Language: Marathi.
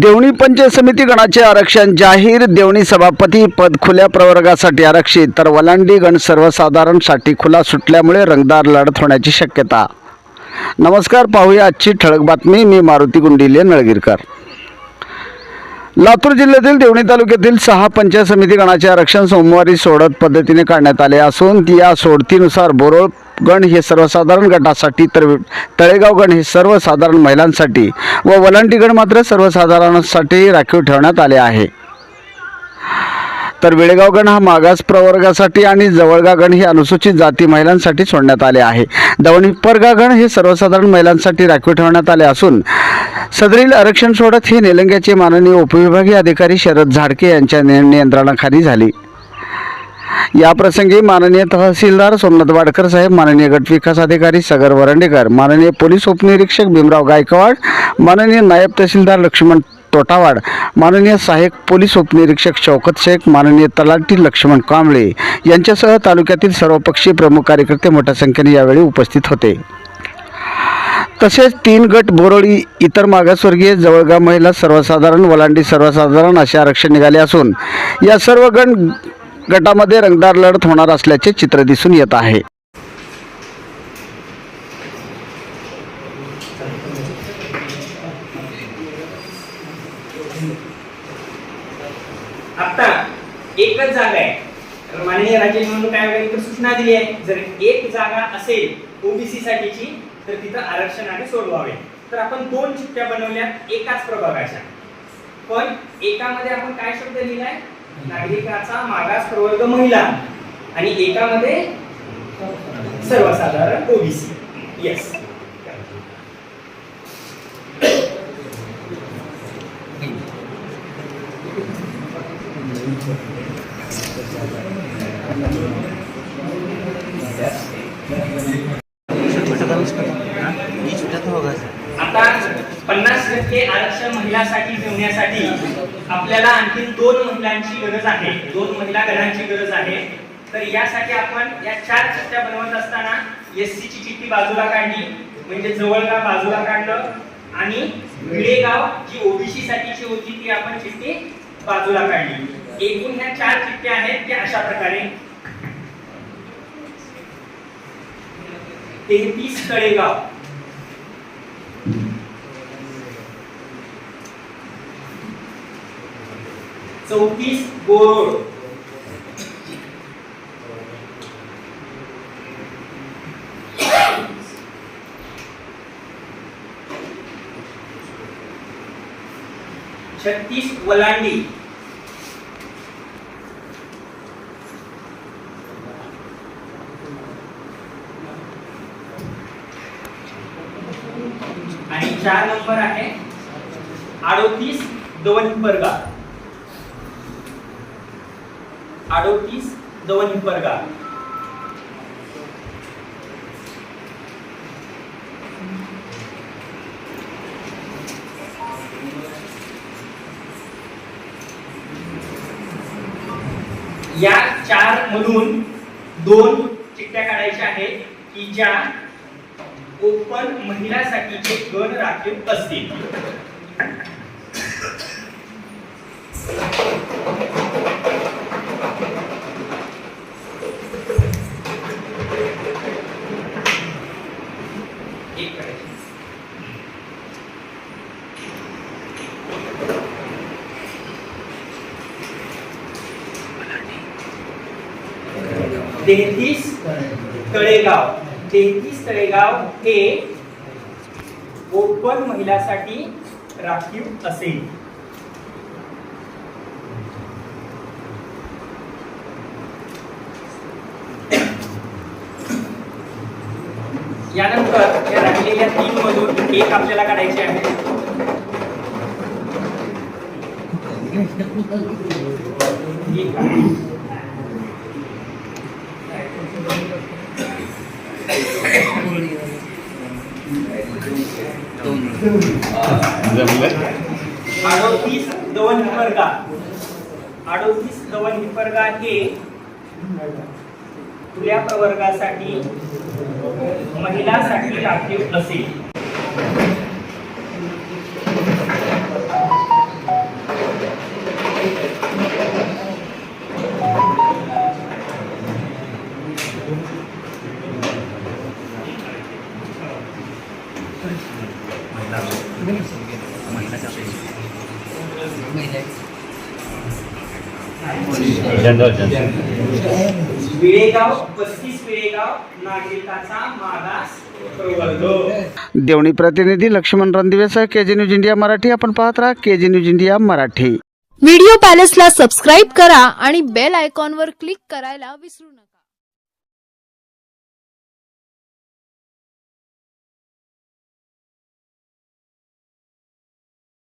देवणी पंचायत समिती गणाचे आरक्षण जाहीर. देवणी सभापती पद खुल्या प्रवर्गासाठी आरक्षित. तर वलांडी गण सर्वसाधारणसाठी खुला सुटल्यामुळे रंगदार लढत होण्याची शक्यता. नमस्कार पाहूया आजची ठळक बातमी. मी मारुती गुंडिले नळगीरकर. लातूर जिल्ह्यातील देवणी तालुक्यातील सहा पंचायत समिती गणाचे आरक्षण सोमवारी सोडत पद्धतीने काढण्यात आले असून या सोडतीनुसार बोरोळ गण हे सर्वसाधारण गटासाठी तर तळेगाव गण हे सर्वसाधारण महिलांसाठी व वलांटी गण मात्र सर्वसाधारणासाठी राखीव ठेवण्यात आले आहे. तर वेळेगाव गण हा मागास प्रवर्गासाठी आणि जवळगा गण हे अनुसूचित जाती महिलांसाठी सोडण्यात आले आहे. दवणीपरगा गण हे सर्वसाधारण महिलांसाठी राखीव ठेवण्यात आले असून सदरील आरक्षण सोडत हे निलंग्याचे माननीय उपविभागीय अधिकारी शरद झाडके यांच्या नियंत्रणाखाली झाली. याप्रसंगी माननीय तहसीलदार सोमनाथ वाडकर साहेब माननीय गटविकास अधिकारी सगर वरंडेकर माननीय पोलीस उपनिरीक्षक भीमराव गायकवाड माननीय नायब तहसीलदार लक्ष्मण तोटावाड माननीय सहाय्यक पोलीस उपनिरीक्षक शौकत शेख माननीय तलाठी लक्ष्मण कांबळे यांच्यासह तालुक्यातील सर्वपक्षीय प्रमुख कार्यकर्ते मोठ्या संख्येने यावेळी उपस्थित होते. तसेच तीन गट बोरळी इतर मागासवर्गीय जवळगा महिला सर्वसाधारण वलांडी सर्वसाधारण असे आरक्षण निघाले असून या सर्व गण गटामध्ये रंगदार लढत होणार असल्याचे चित्र दिसून येत आहे. आता एकच जागा आहे. तर माननीय राज्य निवडणूक आयोगाने तर सूचना दिली आहे. जर एक जागा असेल ओबीसी साठीची तर तिथं आरक्षणाने सोडवावे. तर आपण दोन चिठ्ठ्या बनवल्या एकाच प्रभागाच्या. पण एकामध्ये आपण काय शब्द लिहिलाय? नागरिकाचा मागास प्रवर्ग महिला आणि एकामध्ये सर्वसाधारण ओबीसी. येस आता पन्नास टक्के आरक्षण महिलांसाठी ठेवण्यासाठी आपल्याला आणखी दोन महिलांची गरज आहे. दोन महिला गणांची गरज आहे. तर यासाठी आपण या चार चिठ्ठ्या बनवत असताना एस ची चिठ्ठी बाजूला काढली म्हणजे जवळगाव बाजूला काढलं आणि विडेगाव जी ओबीसी साठीची होती ती आपण चिठ्ठी बाजूला काढली. एकूण ह्या चार चिठ्ठ्या आहेत त्या अशा प्रकारे. तेहतीस तळेगाव. चौतीस बोरोड. छत्तीस वलांडी. आणि चार नंबर आहे अडोतीस दवनपरगा. अडोतीस दवनपरगा या चार मधून दोन चिठ्ठ्या काढायच्या आहेत की ज्या ओपन महिलासाठीचे गण राखीव असतील एक काढायची. तेहतीस तळेगाव. तेहतीस तळेगाव हे ओपन महिलासाठी राखीव असेल. यानंतर या राहिलेल्या तीन मधून एक आपल्याला काढायचे आहे. काढायची. अडोतीस दवन हिपरगा अडोतीस दवन हिपरगा हे खुल्या प्रवर्गासाठी महिलांसाठी राखीव असेल. देवणी प्रतिनिधी Laxman रणदिवेसह K G news India Marathi. आपण पाहत राहा K G news India Marathi. Video पॅलेसला subscribe करा आणि बेल आयकॉनवर क्लिक करायला विसरू नका.